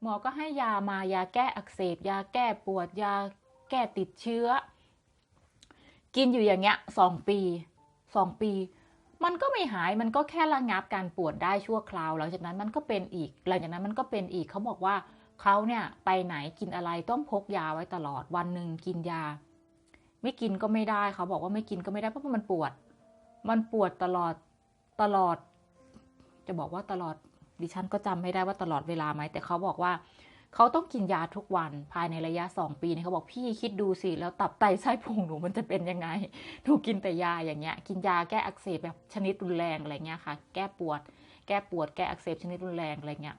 หมอก็ให้ยามายาแก้อักเสบ ยาแก้ปวดยาแก้ติดเชื้อ กินอยู่อย่างเงี้ยสองปีสองปี มันก็ไม่หายมันก็แค่ระงับการปวดได้ชั่วคราวหลังจากนั้นมันก็เป็นอีก หลังจากนั้นมันก็เป็นอีกเขาบอกว่าเขาเนี่ยไปไหนกินอะไรต้องพกยาไว้ตลอดวันหนึ่งกินยา ไม่กินก็ไม่ได้เขาบอกว่าไม่กินก็ไม่ได้เพราะมันปวด มันปวดตลอดตลอด จะบอกว่าตลอด ดิฉันก็จำไม่ได้ว่าตลอดเวลาไหม แต่เขาบอกว่า เขาต้องกินยาทุกวันภายในระยะสองปีเนี่ยเขาบอกพี่คิดดูสิ แล้วตับไตไส้พุงหนูมันจะเป็นยังไง หนูกินแต่ยาอย่างเงี้ย กินยาแก้อักเสบแบบชนิดรุนแรงอะไรเงี้ยค่ะ แก้ปวด แก้ปวด แก้อักเสบชนิดรุนแรงอะไรเงี้ย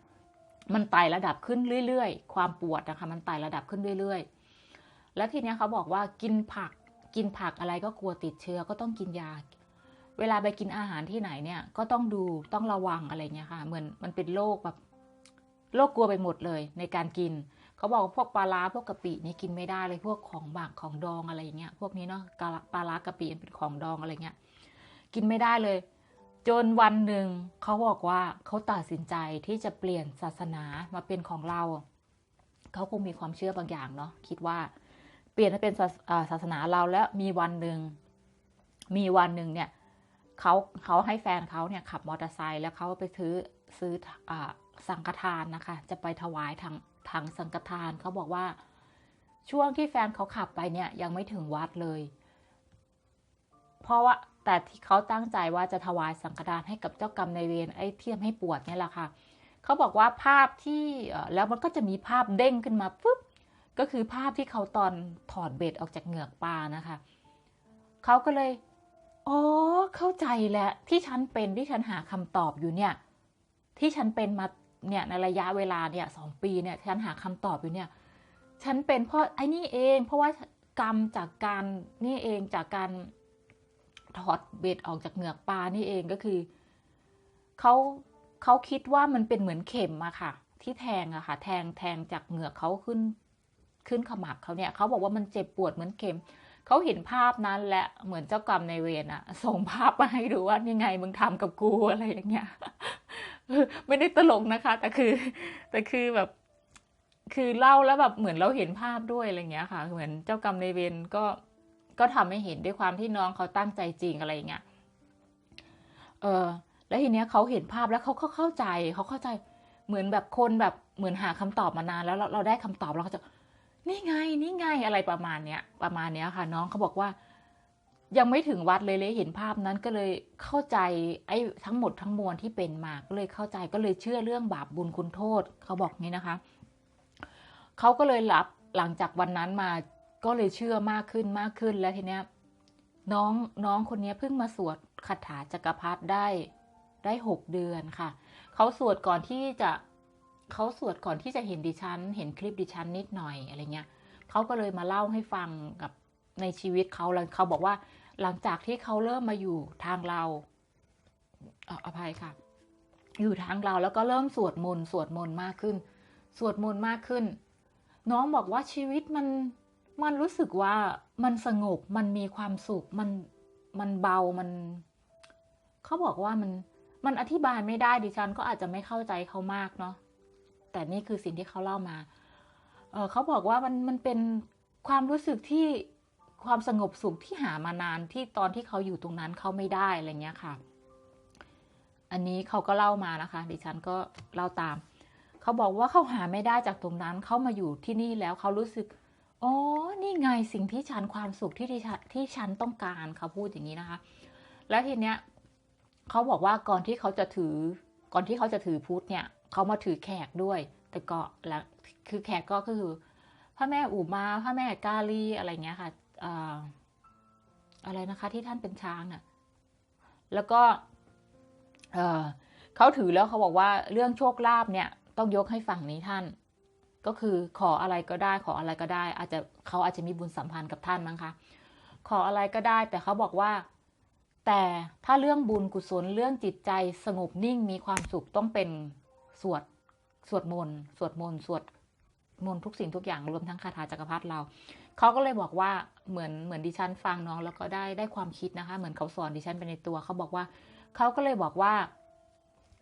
มันไต่ระดับขึ้นเรื่อยๆ ความปวดนะคะ มันไต่ระดับขึ้นเรื่อยๆ แล้วทีเนี้ยเขาบอกว่ากินผัก กินผักอะไรก็กลัวติดเชื้อ ก็ต้องกินยา เวลาไปกินอาหารที่ไหนเนี่ย ก็ต้องดูต้องระวังอะไรเงี้ยค่ะ เหมือนมันเป็นโรคแบบโรคกลัวไปหมดเลยในการกิน เขาบอกพวกปลาร้าพวกกะปินี่กินไม่ได้เลยพวกของหมักของดองอะไรอย่างเงี้ย พวกนี้เนาะปลาร้ากะปิเป็นของดองอะไรเงี้ย กินไม่ได้เลย จนวันหนึ่งเขาบอกว่าเขาตัดสินใจที่จะเปลี่ยนศาสนามาเป็นของเรา เขาคงมีความเชื่อบางอย่างเนาะคิดว่า เปลี่ยนให้เป็นศาสนาเราแล้วมีวันหนึ่งมีวันหนึ่งเนี่ย เขาเขาให้แฟนเขาเนี่ยขับมอเตอร์ไซค์แล้วเขาไปซื้อซื้ออสังฆทานนะคะ จะไปถวายทางทางสังฆทานเขาบอกว่า ช่วงที่แฟนเขาขับไปเนี่ยยังไม่ถึงวัดเลย เพราะว่าแต่ที่เขาตั้งใจว่าจะถวายสังฆทานให้กับเจ้ากรรมนายเวรไอ้เทียมให้ปวดเนี่ยแหละค่ะเขาบอกว่าภาพที่แล้วมันก็จะมีภาพเด้งขึ้นมาปุ๊บก็คือภาพที่เขาตอนถอดเบ็ดออกจากเหงือกปลานะคะเขาก็เลย อ๋อ เข้าใจแล้วที่ฉันเป็นที่ฉันหาคำตอบอยู่เนี่ย ที่ฉันเป็นมาเนี่ยในระยะเวลาเนี่ยสองปีเนี่ยฉันหาคำตอบอยู่เนี่ย ฉันเป็นเพราะไอ้นี่เอง เพราะว่ากรรมจากการนี่เองจากการถอดเบ็ดออกจากเหงือกปลานี่เองก็คือเขาเขาคิดว่ามันเป็นเหมือนเข็มอะค่ะ ที่แทงอะค่ะ แทงแทงจากเหงือกเขาขึ้นขึ้นขมับเขาเนี่ยเขาบอกว่ามันเจ็บปวดเหมือนเข็ม เขาเห็นภาพนั้นและเหมือนเจ้ากรรมในเวรอะส่งภาพมาให้ดูว่านี่ไงมึงทำกับกูอะไรอย่างเงี้ยไม่ได้ตลกนะคะ แต่คือ แต่คือแบบ คือเล่าแล้วแบบเหมือนเราเห็นภาพด้วยอะไรเงี้ยค่ะ เหมือนเจ้ากรรมในเวรก็ก็ทำให้เห็นด้วยความที่น้องเขาตั้งใจจริงอะไรเงี้ยเออ แล้วทีเนี้ยเขาเห็นภาพแล้วเขาก็เข้าใจเขาเข้าใจเหมือนแบบคนแบบเหมือนหาคำตอบมานานแล้วเราเราได้คำตอบเราก็จะ นี่ไงนี่ไงอะไรประมาณเนี้ยประมาณเนี้ยค่ะ น้องเขาบอกว่า ยังไม่ถึงวัดเลยเลยเห็นภาพนั้นก็เลยเข้าใจไอ้ทั้งหมดทั้งมวลที่เป็นมาก็เลยเข้าใจก็เลยเชื่อเรื่องบาปบุญคุณโทษเขาบอกงี้นะคะเขาก็เลยรับหลังจากวันนั้นมาก็เลยเชื่อมากขึ้นมากขึ้นแล้วทีเนี้ยน้องน้องคนนี้เพิ่งมาสวดคาถาจักรพรรดิได้ได้หกเดือนค่ะ เขาสวดก่อนที่จะ เขาสวดก่อนที่จะเห็นดิฉัน เห็นคลิปดิฉันนิดหน่อยอะไรเงี้ยเขาก็เลยมาเล่าให้ฟังกับในชีวิตเขาแล้วเขาบอกว่าหลังจากที่เขาเริ่มมาอยู่ทางเราอภัยค่ะ อยู่ทางเราแล้วก็เริ่มสวดมนต์สวดมนต์มากขึ้น สวดมนต์มากขึ้น น้องบอกว่าชีวิตมันมันรู้สึกว่ามันสงบมันมีความสุขมันมันเบามันเขาบอกว่ามันมันอธิบายไม่ได้ดิฉันก็อาจจะไม่เข้าใจเขามากเนาะ แต่นี่คือสิ่งที่เขาเล่ามาเเขาบอกว่ามันมันเป็นความรู้สึกที่ความสงบสุขที่หามานานที่ตอนที่เขาอยู่ตรงนั้นเขาไม่ได้อะไรเงี้ยค่ะ อันนี้เขาก็เล่ามานะคะ ดิฉันก็เล่าตาม เขาบอกว่าเขาหาไม่ได้จากตรงนั้นเขามาอยู่ที่นี่แล้วเขารู้สึกอ๋อนี่ไงสิ่งที่ฉันความสุขที่ที่ที่ฉันต้องการเขาพูดอย่างนี้นะคะ แล้วทีเนี้ยเขาบอกว่าก่อนที่เขาจะถือ ก่อนที่เขาจะถือพุทธเนี่ย เขามาถือแขกด้วย แต่ก็แล้วคือแขกก็คือพระแม่อุมาพระแม่กาลีอะไรเงี้ยค่ะอะไรนะคะ ที่ท่านเป็นช้างน่ะ แล้วก็เขาถือแล้วเขาบอกว่าเรื่องโชคลาภเนี่ย ต้องยกให้ฝั่งนี้ท่าน ก็คือขออะไรก็ได้ขออะไรก็ได้ อาจจะเขาอาจจะมีบุญสัมพันธ์กับท่านมั้งคะขออะไรก็ได้ แต่เขาบอกว่า แต่ถ้าเรื่องบุญกุศลเรื่องจิตใจสงบนิ่งมีความสุขต้องเป็น สวดสวดมนต์สวดมนต์สวดมนต์ทุกสิ่งทุกอย่างรวมทั้งคาถาจักรพรรดิเราเขาก็เลยบอกว่าเหมือนเหมือนดิฉันฟังน้องแล้วก็ได้ได้ความคิดนะคะ เหมือนเขาสอนดิฉันไปในตัวเขาบอกว่าเขาก็เลยบอกว่า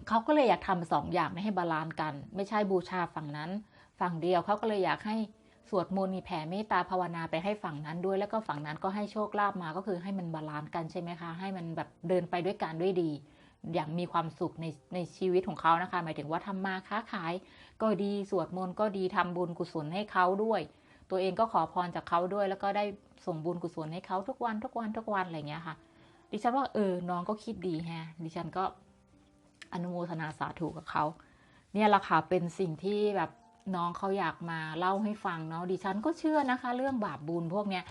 เขาก็เลยอยากทำสองอย่างไม่ให้บาลานซ์กัน ไม่ใช่บูชาฝั่งนั้น ฝั่งเดียวเขาก็เลยอยากให้สวดมนต์มีแผ่เมตตาภาวนาไปให้ฝั่งนั้นด้วย แล้วก็ฝั่งนั้นก็ให้โชคลาภมาก็คือให้มันบาลานซ์กันใช่ไหมคะ ให้มันแบบเดินไปด้วยกันด้วยดี อย่างมีความสุขในในชีวิตของเขานะคะ หมายถึงว่าทำมาค้าขาย ก็ดีสวดมนต์ก็ดีทำบุญกุศลให้เขาด้วย ตัวเองก็ขอพรจากเขาด้วย แล้วก็ได้ส่งบุญกุศลให้เขาทุกวันทุกวันทุกวันอะไรเงี้ยค่ะ ดิฉันว่าเออน้องก็คิดดีแฮะดิฉันก็อนุโมทนาสาธุกับเขา เนี่ยละค่ะเป็นสิ่งที่แบบน้องเขาอยากมาเล่าให้ฟังเนาะดิฉันก็เชื่อนะคะ เรื่องบาปบุญพวกเนี้ย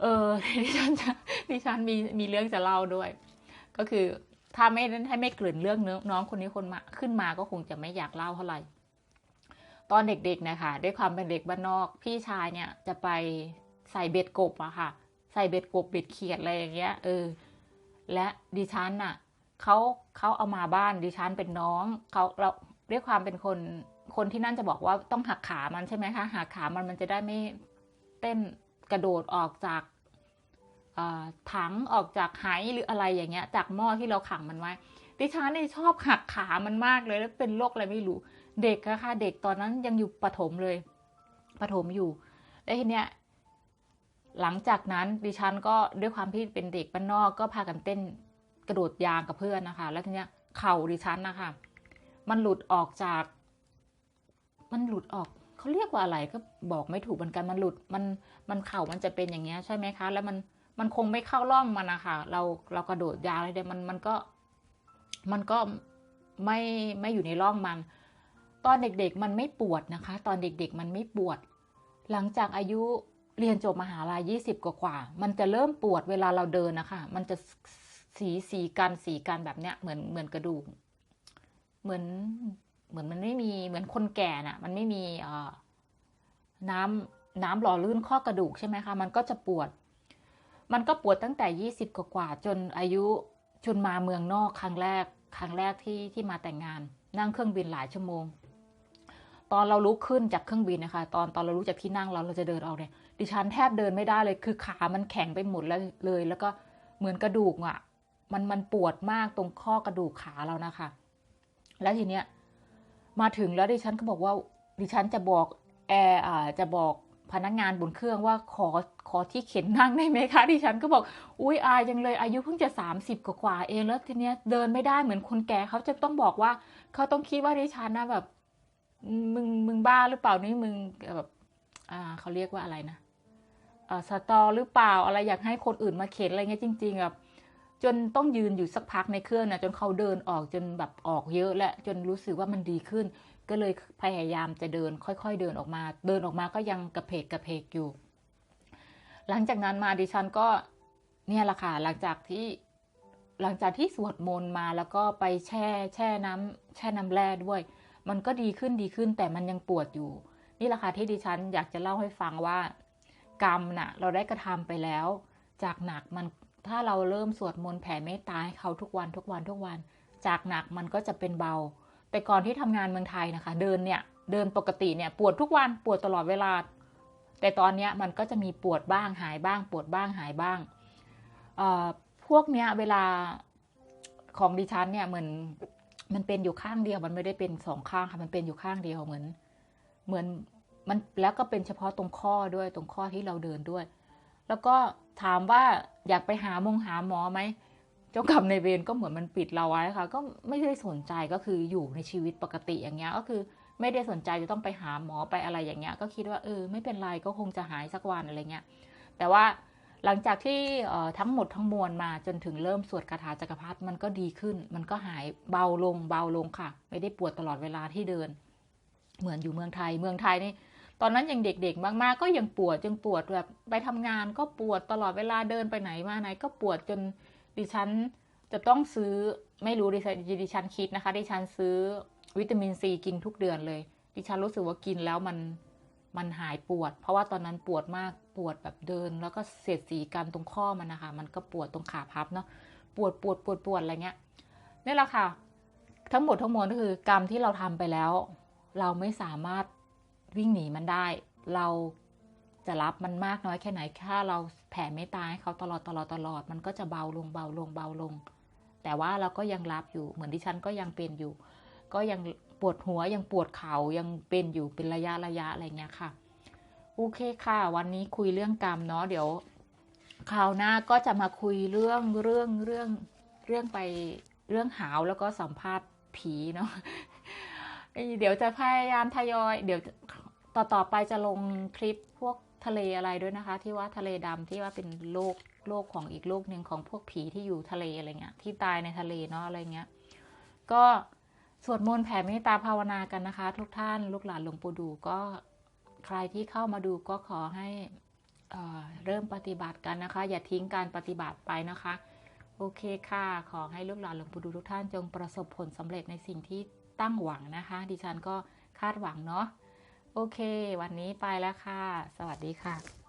เออดิฉันจะดิฉันมีมีเรื่องจะเล่าด้วย ก็คือ ถ้าไม่ให้ไม่เกริ่นเรื่องเนื้อน้องคนนี้คนมาขึ้นมาก็คงจะไม่อยากเล่าเท่าไหร่ตอนเด็กๆนะคะด้วยความเป็นเด็กบ้านนอก พี่ชายเนี่ยจะไปใส่เบ็ดกบอะค่ะ ใส่เบ็ดกบเบ็ดเขียดอะไรอย่างเงี้ยเออ และดิฉันน่ะเขาเขาเอามาบ้านดิฉันเป็นน้องเขาเราด้วยความเป็นคนคนที่นั่นจะบอกว่าต้องหักขามันใช่ไหมคะหักขามันมันจะได้ไม่เต้นกระโดดออกจาก ถังออกจากไหหรืออะไรอย่างเงี้ย จากหม้อที่เราขังมันไว้ ดิฉันนี่ชอบหักขามันมากเลยแล้วเป็นโรคอะไรไม่รู้ เด็กอะค่ะเด็กตอนนั้นยังอยู่ปฐมเลยปฐมอยู่แล้วทีเนี้ยหลังจากนั้นดิฉันก็ด้วยความที่เป็นเด็กบ้านนอกก็พากันเต้นกระโดดยางกับเพื่อนนะคะ แล้วทีเนี้ยเข่าดิฉันนะคะมันหลุดออกจาก มันหลุดออกเขาเรียกว่าอะไรก็บอกไม่ถูกเหมือนกันมันหลุดมันมันเข่ามันจะเป็นอย่างเงี้ยใช่ไหมคะ แล้วมัน มันคงไม่เข้าร่องมันนะคะเราเรากระโดดยางเลยมันมันก็มันก็ไม่ไม่อยู่ในร่องมัน ตอนเด็กๆมันไม่ปวดนะคะ ตอนเด็กๆมันไม่ปวด หลังจากอายุเรียนจบมหาลัยยี่สิบกว่า มันจะเริ่มปวดเวลาเราเดินนะคะ มันจะสีสีกันสีกันแบบเนี้ยเหมือนเหมือนกระดูก เหมือนเหมือนมันไม่มีเหมือนคนแก่น่ะ มันไม่มีเอ่อน้ำน้ำหล่อลื่นข้อกระดูกใช่ไหมคะ มันก็จะปวด มันก็ปวดตั้งแต่ยี่สิบกว่าจนอายุจนมาเมืองนอกครั้งแรก ครั้งแรกที่ที่มาแต่งงาน นั่งเครื่องบินหลายชั่วโมง ตอนเราลุกขึ้นจากเครื่องบินนะคะ ตอนตอนเราลุกจากที่นั่งเราเราจะเดินออกเนี่ยดิฉันแทบเดินไม่ได้เลย คือขามันแข็งไปหมดแล้วเลย แล้วก็เหมือนกระดูกอะ่ะ มันมันปวดมากตรงข้อกระดูกขาเรานะคะ แล้วทีเนี้ยมาถึงแล้วดิฉันก็บอกว่าดิฉันจะบอกแอร์อ่าจะบอกพนักงงานบนเครื่องว่าขอ ขอที่เข็นนั่งได้ไหมคะดิฉันก็บอกอุ้ยอายจังเลยอายุเพิ่งจะสามสิบกว่าเองแล้วทีเนี้ยเดินไม่ได้เหมือนคนแก่เขาจะต้องบอกว่าเขาต้องคิดว่าดิฉันนะแบบมึงมึงบ้าหรือเปล่านี่มึงแบบอ่าเขาเรียกว่าอะไรนะอ่าสตอหรือเปล่าอะไรอยากให้คนอื่นมาเข็นอะไรเงี้ยจริงๆแบบจนต้องยืนอยู่สักพักในเครื่องนะจนเขาเดินออกจนแบบออกเยอะ และจนรู้สึกว่ามันดีขึ้น ก็เลยพยายามจะเดินค่อยๆเดินออกมา เดินออกมาก็ยังกระเพกกระเพกอยู่ หลังจากนั้นมาดิฉันก็เนี่ยแหละค่ะหลังจากที่หลังจากที่สวดมนต์มาแล้วก็ไปแช่แช่น้ำแช่น้ำแร่ด้วย มันก็ดีขึ้นดีขึ้นแต่มันยังปวดอยู่ นี่แหละค่ะที่ดิฉันอยากจะเล่าให้ฟังว่า กรรมน่ะ เราได้กระทำไปแล้ว จากหนักมันถ้าเราเริ่มสวดมนต์แผ่เมตตาให้เขาทุกวันทุกวันทุกวัน จากหนักมันก็จะเป็นเบา แต่ก่อนที่ทำงานเมืองไทยนะคะ เดินเนี่ยเดินปกติเนี่ยปวดทุกวันปวดตลอดเวลา แต่ตอนนี้มันก็จะมีปวดบ้างหายบ้าง ปวดบ้างหายบ้าง พวกเนี้ยเวลาของดิฉันเนี่ยเหมือนมันเป็นอยู่ข้างเดียว มันไม่ได้เป็นสองข้างค่ะ มันเป็นอยู่ข้างเดียวเหมือน เหมือนมันแล้วก็เป็นเฉพาะตรงข้อด้วยตรงข้อที่เราเดินด้วย แล้วก็ถามว่าอยากไปหามงหาหมอไหมเจ้ากรรมในเวรก็เหมือนมันปิดเราไว้ค่ะ ก็ไม่ได้สนใจก็คืออยู่ในชีวิตปกติอย่างเงี้ยก็คือ ไม่ได้สนใจจะต้องไปหาหมอไปอะไรอย่างเงี้ย ก็คิดว่าเออไม่เป็นไรก็คงจะหายสักวันอะไรเงี้ย แต่ว่าหลังจากที่ทั้งหมดทั้งมวลมาจนถึงเริ่มสวดคาถาจักรพรรดิมันก็ดีขึ้น มันก็หายเบาลงเบาลงค่ะ ไม่ได้ปวดตลอดเวลาที่เดิน เหมือนอยู่เมืองไทยเมืองไทยนี่ตอนนั้นยังเด็กๆ มากๆ ก็ยังปวดจึงปวดแบบไปทำงานก็ปวดตลอดเวลาเดินไปไหนมาไหน ก็ปวดจนดิฉันจะต้องซื้อไม่รู้ดิฉันดิฉันคิดนะคะ ดิฉันซื้อ วิตามินซีกินทุกเดือนเลย ดิฉันรู้สึกว่ากินแล้วมันมันหายปวด เพราะว่าตอนนั้นปวดมากปวดแบบเดิน แล้วก็เสียดสีกันตรงข้อมันนะคะ มันก็ปวดตรงขาพับเนาะปวดปวดปวดปวดอะไรเงี้ยนี่แหละค่ะ ทั้งหมดทั้งมวลก็คือกรรมที่เราทำไปแล้ว เราไม่สามารถวิ่งหนีมันได้ เราจะรับมันมากน้อยแค่ไหนถ้าเราแผ่เมตตาให้เขาตลอดตลอดตลอด มันก็จะเบาลงเบาลงเบาลง แต่ว่าเราก็ยังรับอยู่เหมือนที่ฉันก็ยังเป็นอยู่ ก็ยังปวดหัวยังปวดเข่ายังเป็นอยู่เป็นระยะระยะอะไรเงี้ยค่ะ โอเคค่ะ วันนี้คุยเรื่องกรรมเนาะเดี๋ยวคราวหน้าก็จะมาคุยเรื่องเรื่องเรื่องเรื่องไปเรื่องหาวแล้วก็สัมภาษณ์ผีเนาะเดี๋ยวจะพยายามทยอย เดี๋ยวต่อต่อไปจะลงคลิปพวกทะเลอะไรด้วยนะคะ ที่ว่าทะเลดำที่ว่าเป็นโลกโลกของอีกโลกหนึ่งของพวกผีที่อยู่ทะเลอะไรเงี้ยที่ตายในทะเลเนาะอะไรเงี้ย ก็ สวดมนต์แผ่เมตตาภาวนากันนะคะ ทุกท่านลูกหลานหลวงปู่ดูก็ใครที่เข้ามาดูก็ขอให้เอ่อเริ่มปฏิบัติกันนะคะ อย่าทิ้งการปฏิบัติไปนะคะ โอเคค่ะ ขอให้ลูกหลานหลวงปู่ดูทุกท่านจงประสบผลสำเร็จในสิ่งที่ตั้งหวังนะคะ ดิฉันก็คาดหวังเนาะโอเค วันนี้ไปแล้วค่ะ สวัสดีค่ะ